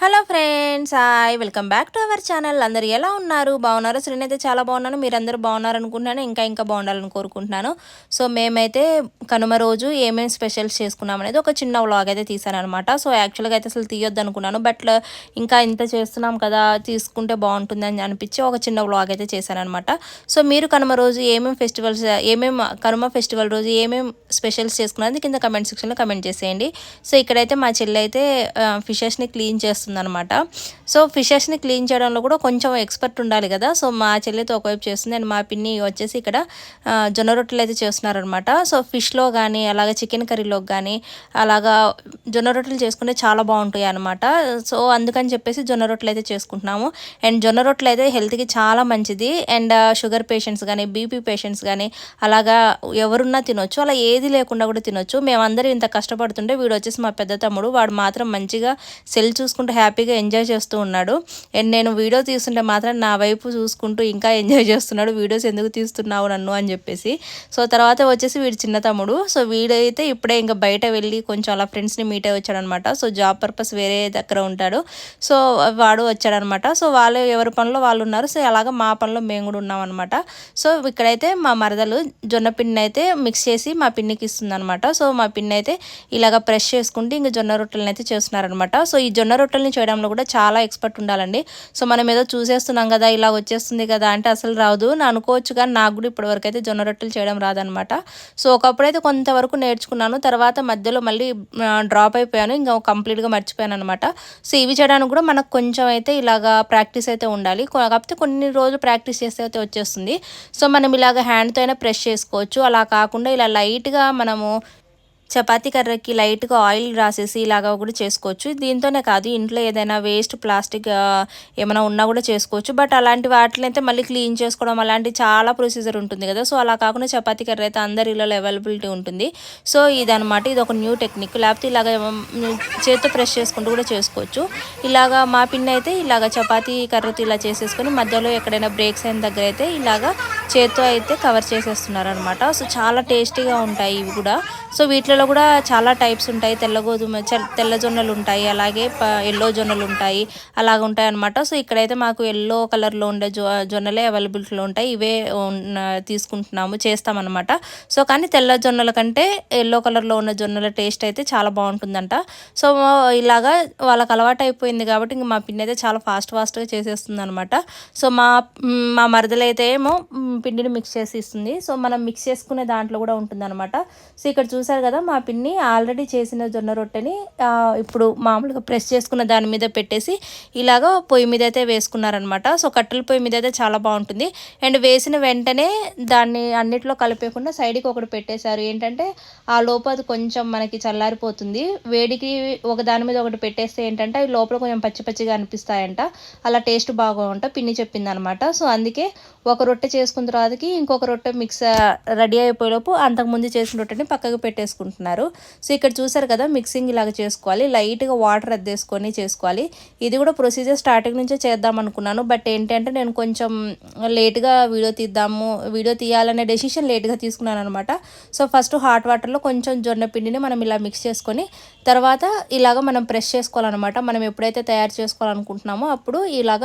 Hello friends hi. Welcome back to our channel. అందరు ఎలా ఉన్నారు? బాగున్నారు? సో నేనైతే చాలా బాగున్నాను. మీరందరూ బాగున్నారు అనుకుంటున్నాను ఇంకా ఇంకా బాగుండాలని కోరుకుంటున్నాను. సో మేమైతే కనుమ రోజు ఏమేమి స్పెషల్స్ చేసుకున్నాం అనేది ఒక చిన్న వ్లాగ్ అయితే తీసానమాట సో యాక్చువల్గా అయితే అసలు తీయొద్దు అనుకున్నాను బట్ ఇంకా ఇంత చేస్తున్నాం కదా తీసుకుంటే బాగుంటుంది అని అనిపించి ఒక చిన్న వ్లాగ్ అయితే చేశాను అనమాట సో మీరు కనుమ రోజు ఏమేమి ఫెస్టివల్స్ ఏమేమి కనుమ ఫెస్టివల్ రోజు ఏమేమి స్పెషల్స్ చేసుకున్నది కింద కమెంట్ సెక్షన్లో కమెంట్ చేసేయండి. సో ఇక్కడైతే మా చెల్లి అయితే ఫిషెస్ని క్లీన్ చేస్తుంది. అనమాట సో ఫిషెస్ని క్లీన్ చేయడంలో కూడా కొంచెం ఎక్స్పర్ట్ ఉండాలి కదా. సో మా చెల్లితో ఒకవైపు చేస్తుంది. అండ్ మా పిన్ని వచ్చేసి ఇక్కడ జొన్న రొట్టెలు అయితే చేస్తున్నారనమాట సో ఫిష్లో కానీ అలాగే చికెన్ కర్రీలో కానీ అలాగా జొన్న రొట్టెలు చేసుకుంటే చాలా బాగుంటాయి అనమాట సో అందుకని చెప్పేసి జొన్న రొట్టెలు అయితే చేసుకుంటున్నాము. అండ్ జొన్న రొట్టెలు అయితే హెల్త్కి చాలా మంచిది. అండ్ షుగర్ పేషెంట్స్ కానీ బీపీ పేషెంట్స్ కానీ అలాగా ఎవరున్నా తినొచ్చు. అలా ఏది లేకుండా కూడా తినొచ్చు. మేమందరం ఇంత కష్టపడుతుంటే వీడు వచ్చేసి మా పెద్ద తమ్ముడు. వాడు మాత్రం మంచిగా సెల్ చూసుకుంటూ హ్యాపీగా ఎంజాయ్ చేస్తూ ఉన్నాడు. అండ్ నేను వీడియో తీస్తుంటే మాత్రం నా వైపు చూసుకుంటూ ఇంకా ఎంజాయ్ చేస్తున్నాడు. వీడియోస్ ఎందుకు తీస్తున్నావు నన్ను అని చెప్పేసి. సో తర్వాత వచ్చేసి వీడు చిన్న తమ్ముడు. సో వీడైతే ఇప్పుడే ఇంకా బయట వెళ్ళి కొంచెం అలా ఫ్రెండ్స్ని మీట్ అయ్యి వచ్చాడనమాట. సో జాబ్ పర్పస్ వేరే దగ్గర ఉంటాడు. సో వాడు వచ్చాడనమాట. సో వాళ్ళు ఎవరి పనిలో వాళ్ళు ఉన్నారు. సో అలాగా మా పనిలో మేము కూడా ఉన్నాం అనమాట సో ఇక్కడైతే మా మరదలు జొన్న పిండిని అయితే మిక్స్ చేసి మా పిన్నికి ఇస్తుంది అనమాట సో మా పిన్ని అయితే ఇలాగ ప్రెష్ చేసుకుంటే ఇంకా జొన్న రొట్టెలను అయితే చేస్తున్నారనమాట. సో ఈ జొన్న రొట్టెలు రొట్టెల్ని చేయడంలో కూడా చాలా ఎక్స్పర్ట్ ఉండాలండి. సో మనం ఏదో చూసేస్తున్నాం కదా ఇలా వచ్చేస్తుంది కదా అంటే అసలు రాదు. నా అనుకోవచ్చు కానీ నాకు కూడా ఇప్పటివరకు అయితే జొన్న రొట్టెలు చేయడం రాదనమాట సో ఒకప్పుడైతే కొంతవరకు నేర్చుకున్నాను. తర్వాత మధ్యలో మళ్ళీ డ్రాప్ అయిపోయాను. ఇంకా కంప్లీట్గా మర్చిపోయాను అనమాట సో ఇవి చేయడానికి కూడా మనకు కొంచెం అయితే ఇలాగా ప్రాక్టీస్ అయితే ఉండాలి. కాకపోతే కొన్ని రోజులు ప్రాక్టీస్ చేస్తే అయితే వచ్చేస్తుంది. సో మనం ఇలాగ హ్యాండ్తో అయినా ప్రెస్ చేసుకోవచ్చు. అలా కాకుండా ఇలా లైట్గా మనము చపాతీ కర్రకి లైట్గా ఆయిల్ రాసేసి ఇలాగా కూడా చేసుకోవచ్చు. దీంతోనే కాదు ఇంట్లో ఏదైనా వేస్ట్ ప్లాస్టిక్ ఏమైనా ఉన్నా కూడా చేసుకోవచ్చు. బట్ అలాంటి వాటిని అయితే మళ్ళీ క్లీన్ చేసుకోవడం అలాంటి చాలా ప్రొసీజర్ ఉంటుంది కదా. సో అలా కాకుండా చపాతీ కర్ర అయితే అందరి ఇళ్ళలో అవైలబిలిటీ ఉంటుంది. సో ఇదనమాట ఇది ఒక న్యూ టెక్నిక్. లేకపోతే ఇలాగ చేతితో చేత్తో ప్రెస్ చేసుకుంటూ కూడా చేసుకోవచ్చు. ఇలాగా మా పిన్ అయితే ఇలాగ చపాతీ కర్రతో ఇలా చేసేసుకొని మధ్యలో ఎక్కడైనా బ్రేక్స్ అయిన దగ్గర అయితే ఇలాగా చేత్తో అయితే కవర్ చేసేస్తున్నారు అనమాట సో చాలా టేస్టీగా ఉంటాయి ఇవి కూడా. సో వీటిలో కూడా చాలా టైప్స్ ఉంటాయి. తెల్ల గోధుమ చ- తెల్ల జొన్నలు ఉంటాయి. అలాగే ఎల్లో జొన్నలు ఉంటాయి. అలాగ ఉంటాయి అనమాట సో ఇక్కడైతే మాకు ఎల్లో కలర్లో ఉండే జొ జొన్నలే అవైలబిలిటీలో ఉంటాయి. ఇవే తీసుకుంటున్నాము. చేస్తామన్నమాట సో కానీ తెల్ల జొన్నల కంటే ఎల్లో కలర్లో ఉన్న జొన్నల టేస్ట్ అయితే చాలా బాగుంటుందంట. సో ఇలాగా వాళ్ళకి అలవాటు అయిపోయింది కాబట్టి ఇంక మా పిన్ అయితే చాలా ఫాస్ట్ ఫాస్ట్గా చేసేస్తుంది అనమాట సో మా మా మరదలైతే ఏమో పిండిని మిక్స్ చేసి ఇస్తుంది. సో మనం మిక్స్ చేసుకునే దాంట్లో కూడా ఉంటుంది అనమాట సో ఇక్కడ చూసారు కదా మా పిన్ని ఆల్రెడీ చేసిన జొన్న రొట్టెని ఇప్పుడు మామూలుగా ప్రెస్ చేసుకున్న దాని మీద పెట్టేసి ఇలాగ పొయ్యి మీద అయితే వేసుకున్నారనమాట సో కట్టెల పొయ్యి మీద అయితే చాలా బాగుంటుంది. అండ్ వేసిన వెంటనే దాన్ని అన్నిట్లో కలిపేయకుండా సైడ్కి ఒకటి పెట్టేశారు. ఏంటంటే ఆ లోపు అది కొంచెం మనకి చల్లారిపోతుంది. వేడికి ఒక దాని మీద ఒకటి పెట్టేస్తే ఏంటంటే అవి లోపల కొంచెం పచ్చి పచ్చిగా అనిపిస్తాయంట. అలా టేస్ట్ బాగుంట పిన్ని చెప్పింది అనమాట సో అందుకే ఒక రొట్టె చేసుకున్న తర్వాతకి ఇంకొక రొట్టె మిక్స్ రెడీ అయిపోయేలోపు అంతకుముందు చేసిన రొట్టెని పక్కకు పెట్టేసుకుంటున్నారు. సో ఇక్కడ చూసారు కదా మిక్సింగ్ ఇలాగ చేసుకోవాలి. లైట్గా వాటర్ అద్దేసుకొని చేసుకోవాలి. ఇది కూడా ప్రొసీజర్ స్టార్టింగ్ నుంచే చేద్దాం అనుకున్నాను. బట్ ఏంటంటే నేను కొంచెం లేట్గా వీడియో తీద్దాము వీడియో తీయాలనే డెసిషన్ లేట్గా తీసుకున్నాను అనమాట సో ఫస్ట్ హాట్ వాటర్లో కొంచెం జొన్న పిండిని మనం ఇలా మిక్స్ చేసుకొని తర్వాత ఇలాగ మనం ప్రెస్ చేసుకోవాలన్నమాట. మనం ఎప్పుడైతే తయారు చేసుకోవాలనుకుంటున్నామో అప్పుడు ఇలాగ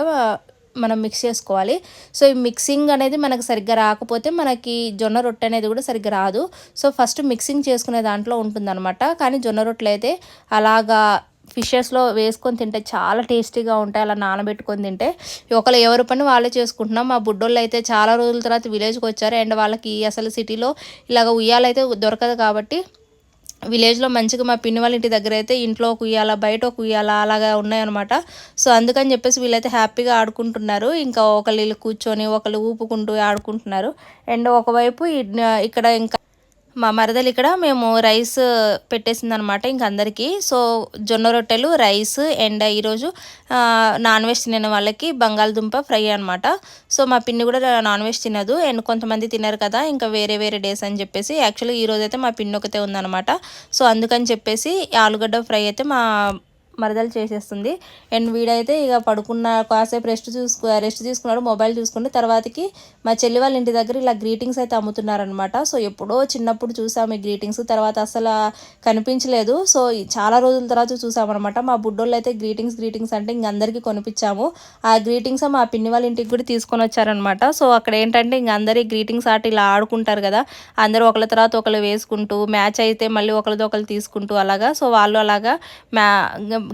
మనం మిక్స్ చేసుకోవాలి. సో ఈ మిక్సింగ్ అనేది మనకు సరిగ్గా రాకపోతే మనకి జొన్న రొట్టె అనేది కూడా సరిగ్గా రాదు. సో ఫస్ట్ మిక్సింగ్ చేసుకునే దాంట్లో ఉంటుందన్నమాట. కానీ జొన్న రొట్టెలు అయితే అలాగా ఫిషెస్లో వేసుకొని తింటే చాలా టేస్టీగా ఉంటాయి. అలా నానబెట్టుకొని తింటే ఒకరు ఎవరి పని వాళ్ళే చేసుకుంటున్నాం. మా బుడ్డోళ్ళు అయితే చాలా రోజుల తర్వాత విలేజ్కి వచ్చారు. అండ్ వాళ్ళకి అసలు సిటీలో ఇలాగ ఉయ్యాలైతే దొరకదు కాబట్టి విలేజ్లో మంచిగా మా పిన్ని వాళ్ళ ఇంటి దగ్గర అయితే ఇంట్లో ఒక ఉయ్యాల బయట ఒక ఉయ్యాల అలాగా ఉన్నాయన్నమాట. సో అందుకని చెప్పేసి వీళ్ళైతే హ్యాపీగా ఆడుకుంటున్నారు. ఇంకా ఒకళ్ళు వీళ్ళు కూర్చొని ఒకళ్ళు ఊపుకుంటూ ఆడుకుంటున్నారు. అండ్ ఒకవైపు ఇక్కడ ఇంకా మా మరదలు ఇక్కడ మేము రైస్ పెట్టేసింది అనమాట ఇంక అందరికీ. సో జొన్న రొట్టెలు రైస్ అండ్ ఈరోజు నాన్ వెజ్ తినే వాళ్ళకి బంగాళదుంప ఫ్రై అనమాట. సో మా పిన్ని కూడా నాన్ వెజ్ తినదు. అండ్ కొంతమంది తినరు కదా ఇంకా వేరే వేరే డేస్ అని చెప్పేసి. యాక్చువల్లీ ఈరోజు అయితే మా పిన్ని ఒకతే ఉందన్నమాట సో అందుకని చెప్పేసి ఆలుగడ్డ ఫ్రై అయితే మా మరదలు చేసేస్తుంది. అండ్ వీడైతే ఇక పడుకున్న కాసేపు రెస్ట్ చూసుకు రెస్ట్ తీసుకున్నాడు మొబైల్ చూసుకుంటే తర్వాతకి మా చెల్లి వాళ్ళ ఇంటి దగ్గర ఇలా గ్రీటింగ్స్ అయితే అమ్ముతున్నారనమాట సో ఎప్పుడో చిన్నప్పుడు చూసాము ఈ గ్రీటింగ్స్ తర్వాత అసలు కనిపించలేదు. సో చాలా రోజుల తర్వాత చూసామన్నమాట. మా బుడ్డోళ్ళు అయితే గ్రీటింగ్స్ గ్రీటింగ్స్ అంటే ఇంక అందరికీ కొనిపించాము. ఆ గ్రీటింగ్స్ మా పిన్ని వాళ్ళ ఇంటికి కూడా తీసుకొని వచ్చారనమాట సో అక్కడ ఏంటంటే ఇంక అందరి గ్రీటింగ్స్ ఆట ఇలా ఆడుకుంటారు కదా. అందరూ ఒకళ్ళ తర్వాత ఒకళ్ళు వేసుకుంటూ మ్యాచ్ అయితే మళ్ళీ ఒకరితో ఒకరు తీసుకుంటూ అలాగా. సో వాళ్ళు అలాగా మ్యా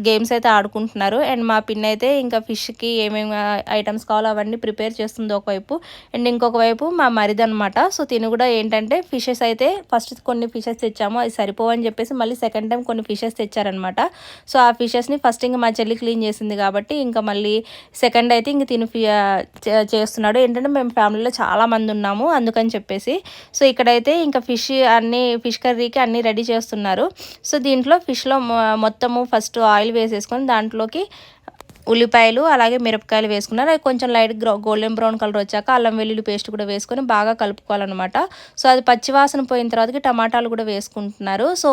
గేమ్స్ అయితే ఆడుకుంటున్నారు. అండ్ మా పిన్ అయితే ఇంకా ఫిష్కి ఏమేమి ఐటమ్స్ కావాలో అవన్నీ ప్రిపేర్ చేస్తుంది ఒకవైపు. అండ్ ఇంకొక వైపు మా మరిది అనమాట సో తిని కూడా ఏంటంటే ఫిషెస్ అయితే ఫస్ట్ కొన్ని ఫిషెస్ తెచ్చాము అది సరిపోవని చెప్పేసి మళ్ళీ సెకండ్ టైం కొన్ని ఫిషెస్ తెచ్చారనమాట సో ఆ ఫిషెస్ని ఫస్ట్ ఇంకా మా చెల్లి క్లీన్ చేసింది కాబట్టి ఇంకా మళ్ళీ సెకండ్ అయితే ఇంక తిని చేస్తున్నాడు. ఏంటంటే మేము ఫ్యామిలీలో చాలా మంది ఉన్నాము అందుకని చెప్పేసి. సో ఇక్కడైతే ఇంకా ఫిష్ అన్ని ఫిష్ కర్రీకి అన్నీ రెడీ చేస్తున్నారు. సో దీంట్లో ఫిష్లో మొత్తము ఫస్ట్ ఆయిల్ వేసేసుకొని దాంట్లోకి ఉల్లిపాయలు అలాగే మిరపకాయలు వేసుకున్నారు. అవి కొంచెం లైట్ గోల్డెన్ బ్రౌన్ కలర్ వచ్చాక అల్లం వెల్లుల్లి పేస్ట్ కూడా వేసుకొని బాగా కలుపుకోవాలన్నమాట. సో అది పచ్చివాసన పోయిన తర్వాతకి టమాటాలు కూడా వేసుకుంటున్నారు. సో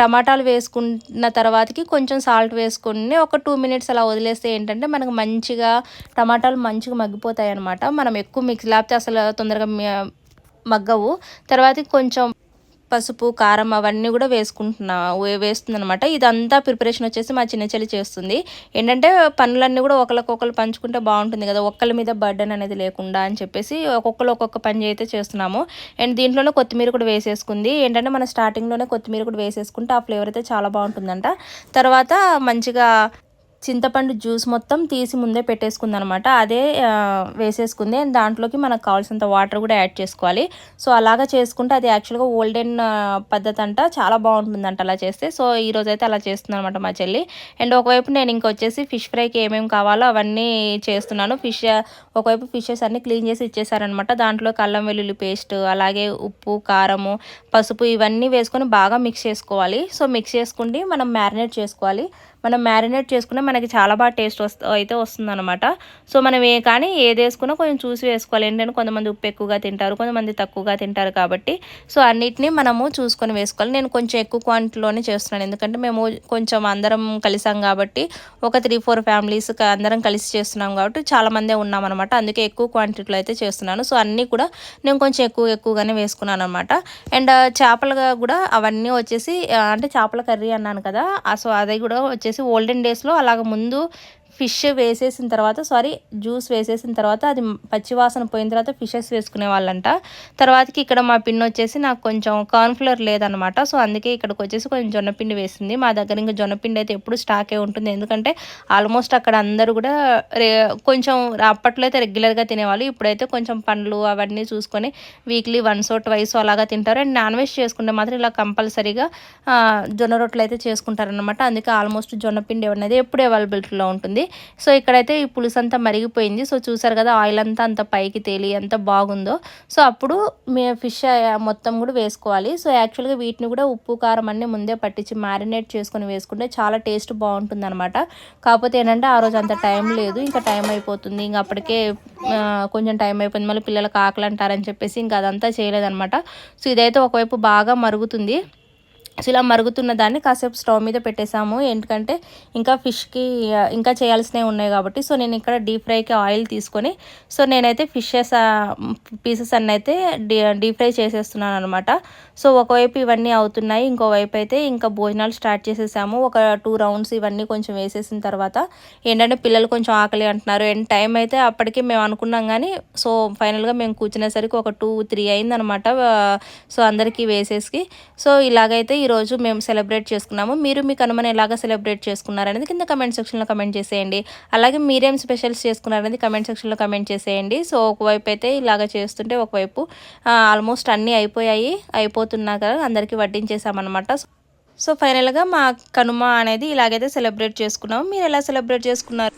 టమాటాలు వేసుకున్న తర్వాతకి కొంచెం సాల్ట్ వేసుకుని ఒక టూ మినిట్స్ అలా వదిలేస్తే ఏంటంటే మనకు మంచిగా టమాటాలు మంచిగా మగ్గిపోతాయి అనమాట మనం ఎక్కువ మిక్స్ లేకపోతే అసలు తొందరగా మగ్గవు. తర్వాత కొంచెం పసుపు కారం అవన్నీ కూడా వేసుకుంటున్నా వేస్తుంది అనమాట ఇదంతా ప్రిపరేషన్ వచ్చేసి మా చిన్న చెల్లి చేస్తుంది. ఏంటంటే పనులన్నీ కూడా ఒకరికొకరు పంచుకుంటే బాగుంటుంది కదా ఒక్కరి మీద బర్డెన్ అనేది లేకుండా అని చెప్పేసి ఒక్కొక్కరు ఒక్కొక్క పని అయితే చేస్తున్నాము. అండ్ దీంట్లోనే కొత్తిమీర కూడా వేసేసుకుంది. ఏంటంటే మన స్టార్టింగ్లోనే కొత్తిమీర కూడా వేసేసుకుంటే ఆ ఫ్లేవర్ అయితే చాలా బాగుంటుందంట. తర్వాత మంచిగా చింతపండు జ్యూస్ మొత్తం తీసి ముందే పెట్టేసుకుంది అనమాట అదే వేసేసుకుంది. అండ్ దాంట్లోకి మనకు కావాల్సినంత వాటర్ కూడా యాడ్ చేసుకోవాలి. సో అలాగా చేసుకుంటే అది యాక్చువల్గా ఓల్డెన్ పద్ధతి అంట చాలా బాగుంటుందంట అలా చేస్తే. సో ఈరోజు అయితే అలా చేస్తుంది అనమాట మా చెల్లి. అండ్ ఒకవైపు నేను ఇంకొచ్చేసి ఫిష్ ఫ్రైకి ఏమేమి కావాలో అవన్నీ చేస్తున్నాను. ఫిష్ ఒకవైపు ఫిషెస్ అన్ని క్లీన్ చేసి ఇచ్చేసారనమాట. దాంట్లో కల్లం వెల్లుల్లి పేస్ట్ అలాగే ఉప్పు కారము పసుపు ఇవన్నీ వేసుకొని బాగా మిక్స్ చేసుకోవాలి. సో మిక్స్ చేసుకుంటే మనం మ్యారినేట్ చేసుకోవాలి. మనం మ్యారినేట్ చేసుకునే మనకి చాలా బాగా టేస్ట్ వస్తు అయితే వస్తుందన్నమాట. సో మనం ఏ కానీ ఏది వేసుకున్నా కొంచెం చూసి వేసుకోవాలి. ఏంటంటే కొంతమంది ఉప్పు ఎక్కువగా తింటారు కొంతమంది తక్కువగా తింటారు కాబట్టి. సో అన్నిటినీ మనము చూసుకొని వేసుకోవాలి. నేను కొంచెం ఎక్కువ క్వాంటిటీలోనే చేస్తున్నాను. ఎందుకంటే మేము కొంచెం అందరం కలిసాం కాబట్టి ఒక త్రీ ఫోర్ ఫ్యామిలీస్ అందరం కలిసి చేస్తున్నాం కాబట్టి చాలా మందే ఉన్నామన్నమాట. అందుకే ఎక్కువ క్వాంటిటీలో అయితే చేస్తున్నాను. సో అన్నీ కూడా నేను కొంచెం ఎక్కువ ఎక్కువగానే వేసుకున్నాను అనమాట అండ్ చేపలుగా కూడా అవన్నీ వచ్చేసి అంటే చేపల కర్రీ అన్నాను కదా. సో అది కూడా వచ్చేసి వచ్చేసి ఓల్డెన్ డేస్లో అలాగ ముందు ఫిష్ వేసేసిన తర్వాత సారీ జ్యూస్ వేసేసిన తర్వాత అది పచ్చివాసన పోయిన తర్వాత ఫిషెస్ వేసుకునే వాళ్ళంట. తర్వాతకి ఇక్కడ మా పిన్ వచ్చేసి నాకు కొంచెం కార్న్ఫ్లవర్ లేదనమాట. సో అందుకే ఇక్కడికి వచ్చేసి కొంచెం జొన్నపిండి వేసింది. మా దగ్గర ఇంకా జొన్నపిండి అయితే ఎప్పుడు స్టాకే ఉంటుంది. ఎందుకంటే ఆల్మోస్ట్ అక్కడ అందరూ కూడా కొంచెం అప్పట్లో అయితే రెగ్యులర్గా తినేవాళ్ళు. ఇప్పుడైతే కొంచెం పండ్లు అవన్నీ చూసుకొని వీక్లీ వన్స్ ట్వైస్ అలాగా తింటారు. అండ్ నాన్ వెజ్ చేసుకుంటే మాత్రం ఇలా కంపల్సరీగా జొన్న రొట్టెలు అయితే చేసుకుంటారనమాట. అందుకే ఆల్మోస్ట్ జొన్నపిండి అనేది ఎప్పుడు అవైలబిలిటీలో ఉంటుంది. సో ఇక్కడైతే ఈ పులుసు అంతా మరిగిపోయింది. సో చూసారు కదా ఆయిల్ అంతా అంత పైకి తేలి ఎంత బాగుందో. సో అప్పుడు మీ ఫిష్ మొత్తం కూడా వేసుకోవాలి. సో యాక్చువల్గా వీటిని కూడా ఉప్పు కారం అన్నీ ముందే పట్టించి మ్యారినేట్ చేసుకొని వేసుకుంటే చాలా టేస్ట్ బాగుంటుంది అనమాట కాకపోతే ఏంటంటే ఆ రోజు అంత టైం లేదు. ఇంకా టైం అయిపోతుంది. ఇంకా అప్పటికే కొంచెం టైం అయిపోయింది. మళ్ళీ పిల్లలకు ఆకలి అంటారని చెప్పేసి ఇంకా అదంతా చేయలేదనమాట సో ఇదైతే ఒకవైపు బాగా మరుగుతుంది. సో ఇలా మరుగుతున్న దాన్ని కాసేపు స్టవ్ మీద పెట్టేసాము ఎందుకంటే ఇంకా ఫిష్కి ఇంకా చేయాల్సినవి ఉన్నాయి కాబట్టి. సో నేను ఇక్కడ డీప్ ఫ్రైకి ఆయిల్ తీసుకొని సో నేనైతే ఫిషెస్ పీసెస్ అన్నీ అయితే డీప్ ఫ్రై చేసేస్తున్నాను అనమాట సో ఒకవైపు ఇవన్నీ అవుతున్నాయి ఇంకోవైపు అయితే ఇంకా భోజనాలు స్టార్ట్ చేసేసాము. ఒక టూ రౌండ్స్ ఇవన్నీ కొంచెం వేసేసిన తర్వాత ఏంటంటే పిల్లలు కొంచెం ఆకలి అంటున్నారు. అండ్ టైం అయితే అప్పటికి మేము అనుకున్నాం కానీ సో ఫైనల్గా మేము కూర్చునేసరికి ఒక టూ త్రీ అయిందనమాట సో అందరికీ వేసేసి. సో ఇలాగైతే ఈరోజు మేము సెలబ్రేట్ చేసుకున్నాము. మీరు మీ కనుమను ఎలాగ సెలబ్రేట్ చేసుకున్నారనేది కింద కమెంట్ సెక్షన్లో కమెంట్ చేసేయండి. అలాగే మీరేం స్పెషల్స్ చేసుకున్నారనేది కమెంట్ సెక్షన్లో కమెంట్ చేసేయండి. సో ఒకవైపు అయితే ఇలాగ చేస్తుంటే ఒకవైపు ఆల్మోస్ట్ అన్నీ అయిపోయాయి. అయిపోతున్నాక అందరికీ వడ్డించేసామన్నమాట సో ఫైనల్గా మా కనుమ అనేది ఇలాగైతే సెలబ్రేట్ చేసుకున్నాము. మీరు ఎలా సెలబ్రేట్ చేసుకున్నారు?